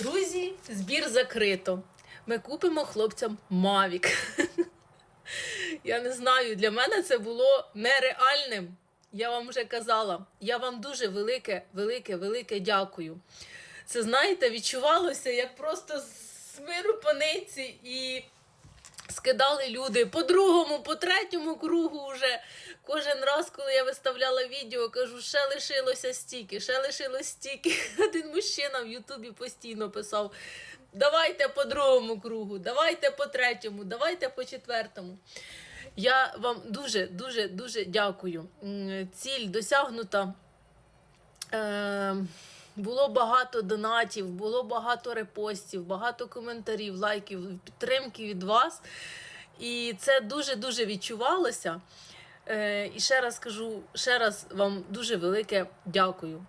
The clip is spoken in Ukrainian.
Друзі, збір закрито. Ми купимо хлопцям Мавік. Я не знаю, для мене це було нереальним. Я вам вже казала. Я вам дуже велике, велике, велике дякую. Це, знаєте, відчувалося як просто з миру паниці і скидали люди по другому, по третьому кругу вже. Кожен раз, коли я виставляла відео, кажу, ще лишилося стільки, ще лишилось стільки. Один мужчина в Ютубі постійно писав: давайте по другому кругу, давайте по третьому, давайте по четвертому. Я вам дуже, дуже, дуже дякую. Ціль досягнута. Е, було багато донатів, було багато репостів, багато коментарів, лайків, підтримки від вас. І це дуже-дуже відчувалося. Е, і ще раз кажу, ще раз вам дуже велике дякую.